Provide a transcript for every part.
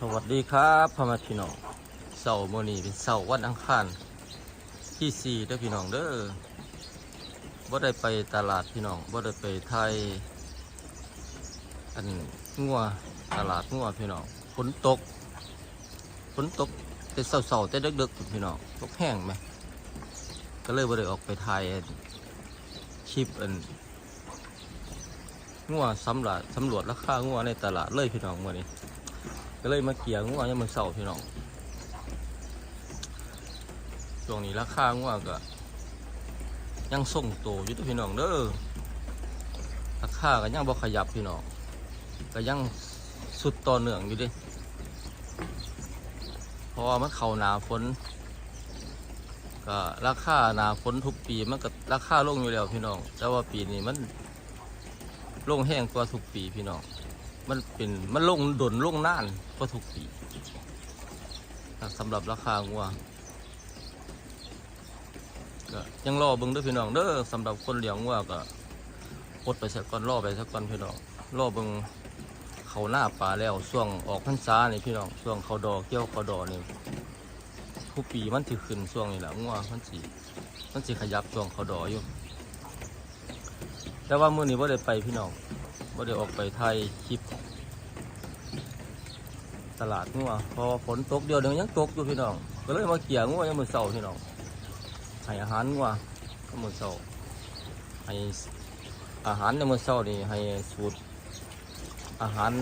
สวัสดีครับพ่อแม่พี่น้องเสาร์มื้อนี้เป็นเสาร์วันอังคารที่สี่เด้อพี่น้องเด้อบ่ได้ไปตลาดพี่น้องบ่ได้ไปไทยอันงัวตลาดงัวพี่น้องฝนตกฝนตกแต่เสาร์ๆแต่ดึกๆพี่น้องตกแห้งไหมก็เลยบ่ได้ออกไปไทยอันคลิปอันงัวสำรวจสำรวจราคางัวในตลาดเลยพี่น้องมื้อนี้ ก็เลยมาเกี่ยงัวยังมือเสาพี่น้องช่วงนี้ราคางัวก็ยังส่งโตอยู่เด้อพี่น้องเด้อราคาก็ยังบ่ขยับพี่น้องก็ยังสุดต่อเนื่องอยู่ดิเพราะว่ามันเข้าหนาฝนก็ราคาหนาฝนทุกปีมันก็ราคาลงอยู่แล้วพี่น้องแต่ว่าปีนี้มันลงแห้งกว่าทุกปีพี่น้อง มันเป็นมันลงดนลงน่านก็ทุกปีสำหรับราคางัวก็ยังรอเบิ่งด้วยพี่น้องเด้อสำหรับคนเลี้ยงงัวก็อดไปสักก่อนรอไปสักก่อนพี่น้องรอเบิ่งเขาหน้าปลาแล้วช่วงออกพรรษานี่พี่น้องช่วงเขาดอกเกี่ยวเขาดอกนี่ทุกปีมันถือขึ้นช่วงนี้แหละงัวมันสีมันสีขยับช่วงเขาดอกอยู่ แต่ว่ามื้อนี้ว่าได้ไปพี่น้องว่าได้ออกไปไทยคลิป ตลาดงัวพอฝนตกเดียวเดียวยังตกอยู่พี่น้อง ก็เลยมาเกี่ยงัวยังมือเสาพี่น้องให้อาหารงัวก็มือเสาให้อาหารในมือเสานี่ให้สูตร อาหาร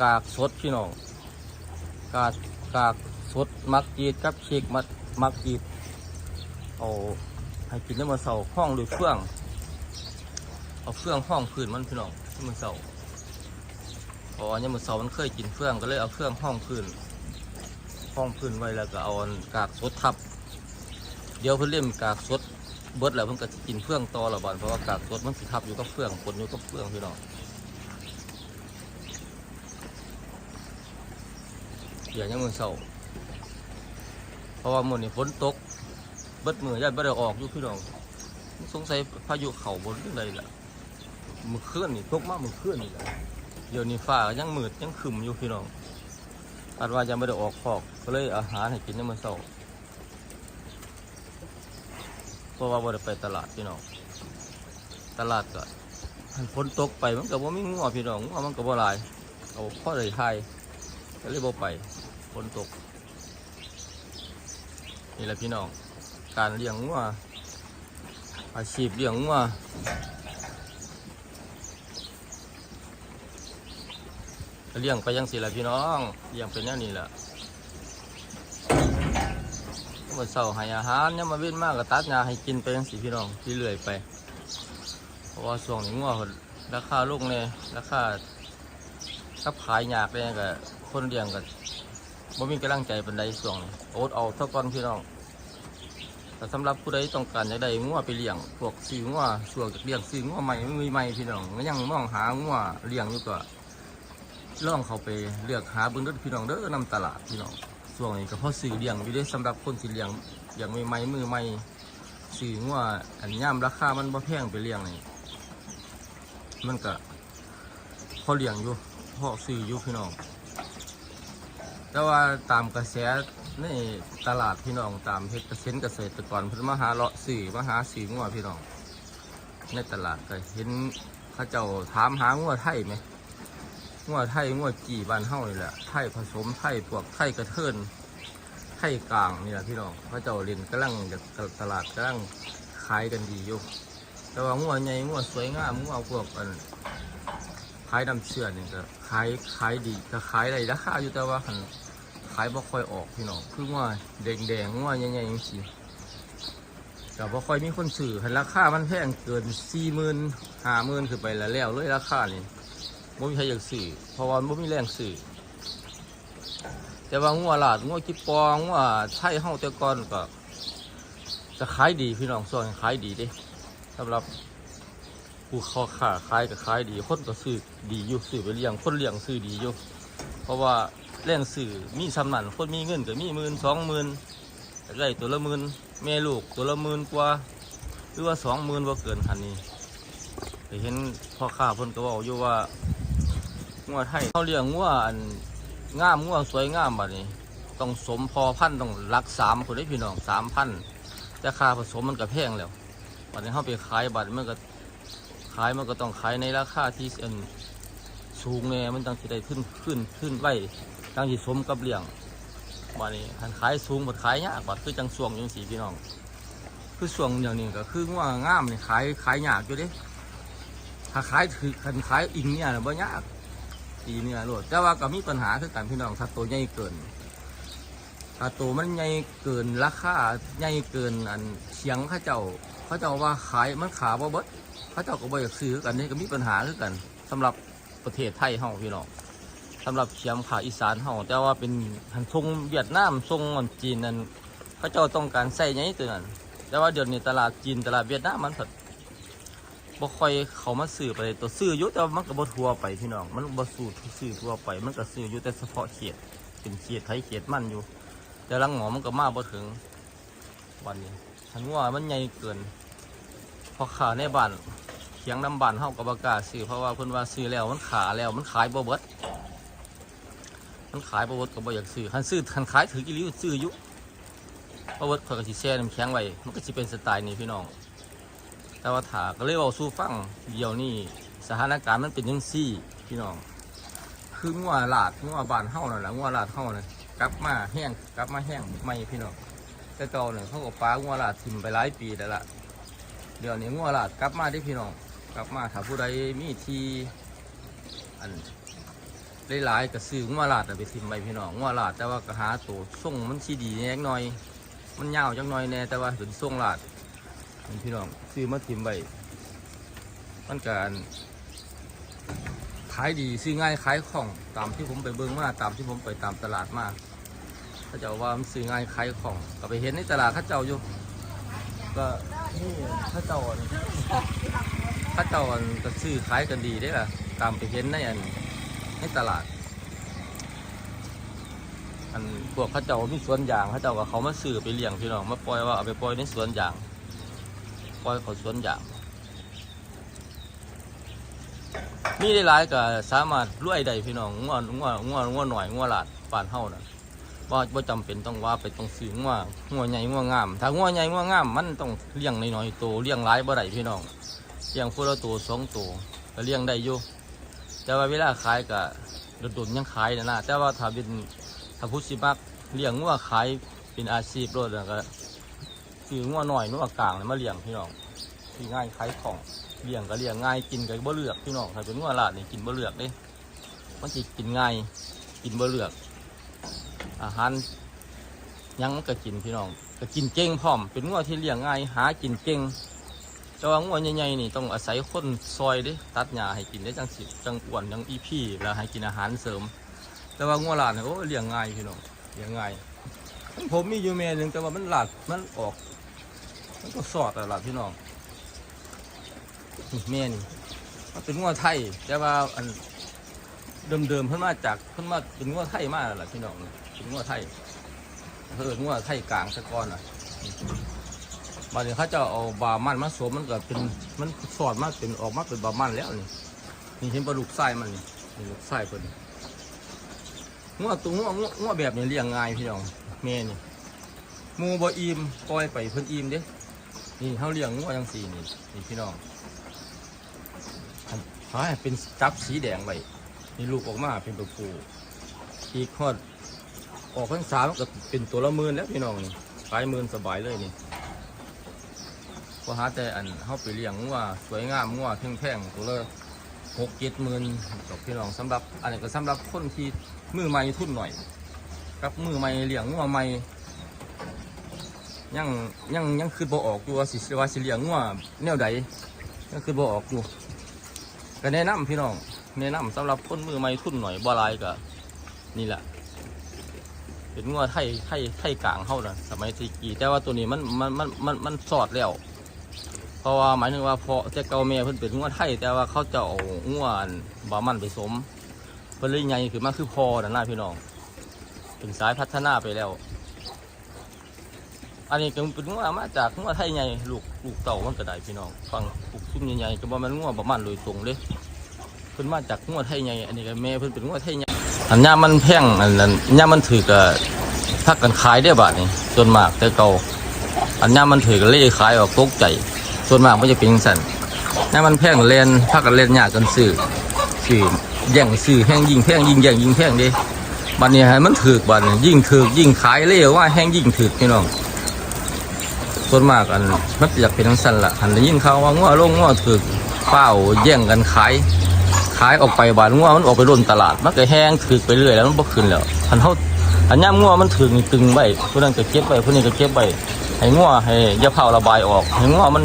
กากสดพี่น้องกากกากสดมักจีดกับเค้กมัดมักจีดเอาให้กินในมือเสาห้องด้วยเฟื่องเอาเฟื่องห้องพื้นมันพี่น้องที่มันเสา ราะว่าเนี่ยมันเสามันเคยกินเฟื่องก็เลยเอาเฟื่องห้องพื้นห้องพื้นไว้แล้วก็เอากากสดทับ เดี๋ยวเพิ่นเล่มกากสดเบิดแล้วเพิ่นก็สิกินเฟื่องต่อละบานเพราะว่ากากสดมันสิทับอยู่กับเฟื่องปนอยู่กับเฟื่องพี่น้องเดี๋ยวยังมือเสาเพราะว่ามื้อนี้ฝนตกเบิดมือยันบ่ได้ออกอยู่พี่น้องสงสัยพายุเข่าบนเรื่องใดล่ะมือเคลื่อนนี่ตกมากมือเคลื่อนนี่แหละ เดี๋ยวนี้ฟ้าก็ยังมืดยังขึมอยู่พี่น้องอาจว่าจะไม่ได้ออกคอกก็เลยอาหารให้กินในมื้อเช้าเพราะว่าบ่ได้ไปตลาดพี่น้องตลาดก็หันฝนตกไปมันก็บ่มีงัวพี่น้องงัวมันก็บ่หลายเอาพ่อเลยไทยก็เลยบ่ไปฝนตกนี่แหละพี่น้องการเลี้ยงงัวอาชีพเลี้ยงวัว เลี้ยงไปยังสิละพี่น้องเลี้ยงเป็นแนวนี้แหละมาเสาให้อาหารเนี่ยมาเว้นมากก็ตัดหญ้าให้กินไปยังสิพี่น้องที่เรื่อยไป เพราะว่าช่วงนี้งัวราคาลงเนี่ยราคากับขายยากเลยก็คนเลี้ยงก็บ่มีกำลังใจเป็นใดช่วงนี้อดเอาเท่าก่อนพี่น้องแต่สำหรับผู้ใดต้องการจะได้งัวไปเลี้ยงพวกซื้องัวช่วงเลี้ยงซื้องัวใหม่ไม่มีใหม่พี่น้องก็ยังมองหางัวเลี้ยงอยู่ก็ ลองเขาไปเลือกหาเบิ้งเด้อพี่น้องเด้อนำตลาดพี่น้องช่วงนี้ก็พอซื้อเลี้ยงอยู่เด้สำหรับคนสิเลี้ยงอย่างใหม่ๆมือใหม่ซื้องัวอันย่ามราคามันบ่แพงไปเลี้ยงนี่มันก็พอเลี้ยงอยู่พอซื้ออยู่พี่น้องแต่ว่าตามกระแสในตลาดพี่น้องตามเฮ็ดเกษตรเกษตรกรพิ่นมาหาเลาะสื่อมาหาสื่องัวพี่น้อง ในตลาดก็เห็นเขาเจ้าถามหางัวไทยไหม งัวไทยงัวจีบ้านเฮานี่แหละไทยผสมไทยพวกไทยกระเทินไทยกลางนี่แหละพี่น้องเขาเจ้าเรียนกำลังจากตลาดกำลังขายกันดีอยู่แต่ว่างัวใหญ่งัวสวยงามงัวพวกอันขายดำเชื่อนี่ก็ขายขายดีก็ขายได้ราคาอยู่แต่ว่าหันขายบ่ค่อยออกพี่น้องคือว่าแดงแดงๆว่ใหญ่ๆอย่างนี้แต่บ่ค่อยมีคนซื้อหันราคามันแพงเกินสี่หมื่นห้าหมื่นขึ้นไปแล้วแล้วเลยราคานี่ บ่มีใครอยากซื้อเพราะว่าบ่มีแรงซื้อแต่ว่างัวลาดงัวจิปองงัวไทยเฮาแต่ก่อนก็จะขายดีพี่น้องส่วนขายดีเด้สำหรับผู้ขอค้าขายก็ขายดีคนก็ซื้อดีอยู่ซื้อไปเลี้ยงคนเลี้ยงซื้อดีอยู่เพราะว่าแรงสื่อมีสำนันคนมีเงินก็มีหมื่นสองหมื่นได้ตัวละหมื่นแม่ลูกตัวละหมื่นกว่าหรือว่าสองหมื่นว่าเกินหันนี้ไปเห็นพ่อค้าเพิ่นก็บอกอยู่ว่า งัวไทยเขาเลี้ยงงัวอันงามงัวสวยงามบัดนี้ ต้องสมพอพันต้องรักสามคนได้พี่น้องสามพันแต่ค่าผสมมันก็แพงแล้วบัดนี้เขาไปขายบัดมันก็ขายมันก็ต้องขายในราคาที่อันสูงเนี่ยมันต้องสิได้ขึ้นขึ้นขึ้นไว้ตั้งที่สมกับเลี้ยงบัดนี้คันขายสูงบัดขายยากบัดคือจังสวงจังสีพี่น้องคือสวงอย่างนี้ก็คืองัวงามเนี่ขายขายยากอยู่ด้ถ้าขายถือคันขายอิงเนี่ยน่ะบ่ยาก ตีนี่ยโลดแต่ว่าก็มีปัญหาคือกันพี่น้องถ้าตัวใหญ่เกินถ้าตัวมันใหญ่เกินราคาใหญ่เกินอันเสียงข้าเจ้าเขาเจ้าว่าขายมันขาบ่เบิดเขาเจ้าก็บ่อยากซื้อกันนี่ก็มีปัญหาคือกันสำหรับประเทศไทยเฮาพี่น้องสำหรับเขียมขาอีสานเฮาแต่ว่าเป็นหันทรงเวียดนามทรงอันจีนนั่นเขาเจ้าต้องการใส่ใหญ่ตัวนั้นแต่ว่าเดี๋ยวนี้ตลาดจีนตลาดเวียดนามมันผัด บ่ค่อยเขามาซื้อไปตัวซื้ออยู่แต่มันก็บ่ทั่วไปพี่น้อง มันบ่สู้ซื้อทั่วไป มันก็ซื้ออยู่แต่เฉพาะเขตเป็นเขตไทยเขตมันอยู่ แต่ลังหมอมันก็มาบ่ถึง วันนี้ทันว่ามันใหญ่เกินพอขาในบ้านเขียงน้ำบ้านเฮาก็บ่กล้าซื้อเพราะว่าเพิ่นว่าซื้อแล้วมันขาแล้วมันขายบ่เบิดมันขายบ่เบิดก็บ่อยากซื้อคันซื้อคันขายถือกี่ลิ้วซื้ออยู่บ่เบิดเขาก็สิแช่น้ำแข็งไว้มันก็สิเป็นสไตล์นี้พี่น้อง แต่ว่าถาก็เลยเอาสู้ฟังเดี๋ยวนี้สถานการณ์มันเป็นยังซี่ พี่น้อง คืองัวลาดงัวบานเฮานั่นแหละงัวลาดเฮาน่ะกลับมาแห้งกลับมาแห้งไม่พี่น้องแต่เก่าเนี่ยเขาก็ปลางัวลาดทิมไปหลายปีแล้วล่ะเดี๋ยวนี้งัวลาดกลับมาได้พี่น้องกลับมาถ้าผู้ใดมีทีอันหลายๆก็ซื้องัวลาดน่ะไปทิมไปพี่น้องงัวลาดแต่ว่าก็หาตัวส่งมันชีดีแน่หน่อย มันยาวจังหน่อยแน่แต่ว่าเป็นส่งลาด พี่น้องซื้อมาทิมใบมันการขายดีซื้อง่ายขายคล่องตามที่ผมไปเบิ่งมาตามที่ผมไปตามตลาดมาเขาเจ้าว่ามันซื้อง่ายขายคล่องก็ไปเห็นในตลาดเข้าเจ้าอยู่ก็นี่ข้าเจ้าข้าเจ้าอันก็ซื้อขายกันดีได้ล่ะ ตามไปเห็นในอันในตลาด อันพวกข้าเจ้ามีสวนยางข้าเจ้าก็เขามาซื้อไปเลี้ยงพี่น้องมาปล่อยว่าเอาไปปล่อยในสวนยาง ปล่อยเขาสวนยางมีได้หลายก็สามารถรวยได้พี่น้องงัวงัวงัวงัวหน่อยงัวหลาดปานเฮานะว่าบ่จำเป็นต้องว่าไปต้องซื้องัวงัวใหญ่งัวงาม ถ้างัวใหญ่งัวงามมันต้องเลี้ยงน้อยๆโตวเลี้ยงหลายบ่ได้พี่น้องเลี้ยงคนละตัวสองตัวก็เลี้ยงได้อยู่แต่ว่าเวลาขายก็โดดๆยังขายนะนะแต่ว่าถ้าเป็นถ้าผู้สิมักเลี้ยงงัวขายเป็นอาชีพโลดแล้วก็ ซื้องัวหน่อยงัวกลางเนี่ยมาเลี้ยงพี่น้องที่ง่ายขายของเลี้ยงก็เลี้ยงง่ายกินก็บ่เลือกพี่น้องถ้าเป็นงัวลาดนี่กินบ่เลือกเด้มันสิกินง่ายกินบ่เลือก อาหารยังมันก็กินพี่น้องก็กินเก่งพร้อม เป็นงัวที่เลี้ยงง่ายหากินเก่งแต่ว่างัวใหญ่ๆนี่ต้องอาศัยคนซอยเด้ตัดหญ้าให้กินได้จังสิจังอ้วนจังอีพี่แล้วให้กินอาหารเสริม แต่ว่างัวลาดเนี่ยโอ้เลี้ยงง่ายพี่น้องเลี้ยงง่ายผมมีอยู่แม่หนึ่งแต่ว่ามันหลัดมันออก มันก็สอดอะลัดพี่น้องนี่แม่นี่มันเป็นงัวไทย แต่ว่าอันเดิมๆเพิ่นมาจากเพิ่นมาเป็นงัวไทยมาแล้วล่ะพี่น้องเป็นงัวไทยเพิ่นงัวไทยกลางสะก้อนอะมาเดี๋ยวเขาจะเอาบามันมาสวมมันก็เป็นมันสอดมาเป็นออกมาเป็นบามันแล้วนี่นี่เห็นปลาลูกไส้มันนี่นี่ลูกไส้เพิ่นงัวตัวงัวงัวงัวแบบนี้เลี้ยงง่ายพี่น้องแม่นี่หมูบอิ่มปล่อยไปเพิ่นอิ่มเด้ นี่เขาเลี้ยงงัวจังสีนี่นี่พี่น้องอันเขาให้เป็นจับสีแดงไว้นี่ลูกออกมาเป็นตัวผู้อีกฮอดออกพรรษามันก็เป็นตัวละหมื่นแล้วพี่น้องนี่ขายหมื่นสบายเลยนี่ก็หาแต่อันเขาไปเลี้ยงงัวสวยงามงัวแพงๆตัวละหกเจ็ดหมื่นกับพี่น้องสำหรับอันนี้ก็สำหรับคนที่มือใหม่ทุ่นหน่อย กับมือใหม่เลี้ยงงัวใหม่ ยังยังยังคือบ่ออกอยู่ว่าสิว่าสิเลี้ยงงัวแนวใดยังคือบ่ออกอยู่ก็แนะนำพี่น้องแนะนำสำหรับคนมือใหม่ทุนหน่อยบ่หลายก็นี่แหละเป็นงัวไทยไทยไทยกลางเฮานะสมัยตะกี้แต่ว่าตัวนี้มันมันมันมันมันสอดแล้ว เพราะว่าหมายถึงว่าพอแต่เกาแม่เพิ่นเป็นงัวไทย แต่ว่าเขาจะเอางัวนบามันไปสมเพิ่นเลยใหญ่ขึ้นมาคือพอนั่นนะพี่น้องเป็นสายพัฒนาไปแล้ว อันนี้ก็เป็นงัวมาจากงัวไทยใหญ่ลูกลูกเต่ามันก็ได้พี่น้องฟังปลูกซุ้มใหญ่ๆก็บ่แม่นงัวประมาณโดยตรงเลยเพิ่นพิ่นมาจากงัวไทยใหญ่อันนี้ก็แม่เพิ่นเป็นงัวไทยใหญ่อันย่ามันแพงอันนั้นย่ามันถือก็พักกันขายได้บาทนี่จนมากแต่เก่าอันย่ามันถือก็เล่ขายออกตกใจส่วนมากมันจะเป็นจังซั่นย่ามันแพงเล่นพักกันเล่นยากกันซื้อซื้อแย่งซื้อแห้งยิงแพงยิงแย่งยิงแพงเด้บัดนี้ให้มันถือบัดนี้ยิ่งถือยิ่งขายเล่ว่าแห้งยิ่งถือพี่น้อง ส่วนมากอันมันอยากเป็นทั้งสั้นละหันได้ยินข่าวว่างัวลงงัวถึกเป้าแย่งกันขายขายออกไปบานงัวมันออกไปร่นตลาดมันก็แห้งถึกไปเรื่อยแล้วมันบ่ขึ้นแล้วหันเขาอันย่ามงัวมันถึงตึงไว้ผู้นั้นก็เก็บไว้ผู้นี้ก็เก็บไว้ให้งัวให้ยาเผาระบายออกให้งัวมัน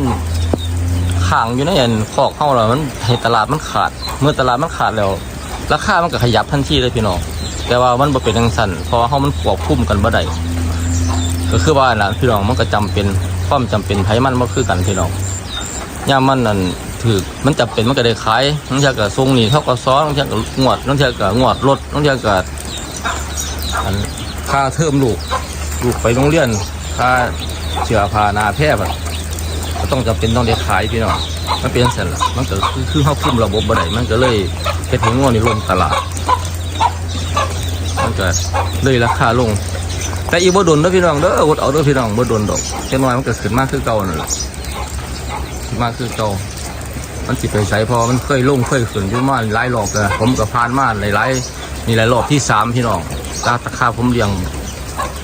ขังอยู่ในอันคอกเข้าแล้วมันให้ตลาดมันขาด เมื่อตลาดมันขาดแล้วราคามันก็ขยับทันทีเลยพี่น้องแต่ว่ามันบ่เป็นทังสั้นเพราะเขามันควบคุมกันบ่ได้ก็คือว่าน่ะพี่น้องมันก็จำเป็น ความจำเป็นไผมันมันคือกันพี่น้องย่ามันนั่นถือมันจำเป็นมันก็ได้ขายน้องเทียกับทรงนี่เท่ากับซ้อนน้องเทียกับงวดน้องเทียกับงวดรถน้องเทียกับค่าเทอมลูกลูกไปโรงเรียนค่าเชื้อพานาแพร่แบบก็ต้องจำเป็นต้องได้ขายพี่น้องมันเป็นเสร็จละมันก็คือคือเข้าคุมระบบบ่ได้มันก็เลยเฮ็ดให้งวนี่ลงตลาดมันก็เลยราคาลง แต่อีบ่โดนเด้อพี่น้องเด้ออดเอาเด้อพี่น้องบ่โดนดอกแค่น้อยมันก็ขึ้นมากคือเก่านั่นแหละขึ้นมากคือเก่ามันสิไปใส่พอมันเคยลงเคยขึ้นอยู่มาหลายรอบแล้วผมก็ผ่านมาหลายๆนี่หลายรอบที่สามพี่น้องตาตะขาผมเลี้ยง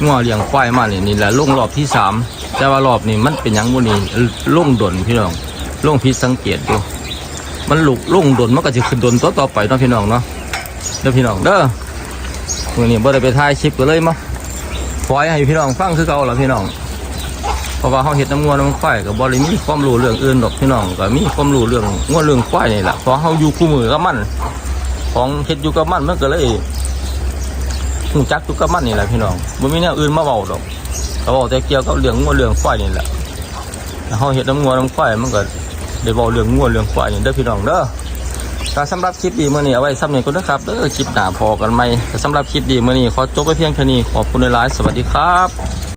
งัวเลี้ยงควายมานี่นี่แหละลงรอบที่สามแต่ว่ารอบนี้มันเป็นยังบ่นี่ลงดนพี่น้องลงผิดสังเกตดูมันลุกลงดนมันก็จะขึ้นดนต่อต่อไปเนาะพี่น้องเนาะเด้อพี่น้องเด้อมื้อนี้บ่ได้ไปถ่ายคลิปก็เลยมา ปล่อยให้พี่น้องฟังคือเก่าล่ะพี่น้องเพราะว่าเขาเห็ดน้ำงวน้ำควายกับบริมีความรู้เรื่องอื่นดอกพี่น้องก็มีความรู้เรื่องงัวเรื่องควายนี่แหละเพราะเขาอยู่คู่มือกับมัน ของเห็ดอยู่กับมันมันก็เลยหูจักอยู่กับมันนี่แหละพี่น้องมันมีแนวอื่นมาเบาดอกเขาบอกแต่เกี่ยวกับเรื่องงัวเรื่องควายนี่แหละเขาเห็ดน้ำงวน้ำควายมันก็ได้บอกเรื่องงัวเรื่องควายนี่เด้อพี่น้องเด้อ ก็สำหรับคลิปดีเมื่อนี้เอาไว้ซ้ำเนียกันนะครับเด้อคลิปหนาพอกันไหมแต่สำหรับคลิปดีเมื่อนี้ขอจบไปเพียงแค่นี้ขอบคุณหลายสวัสดีครับ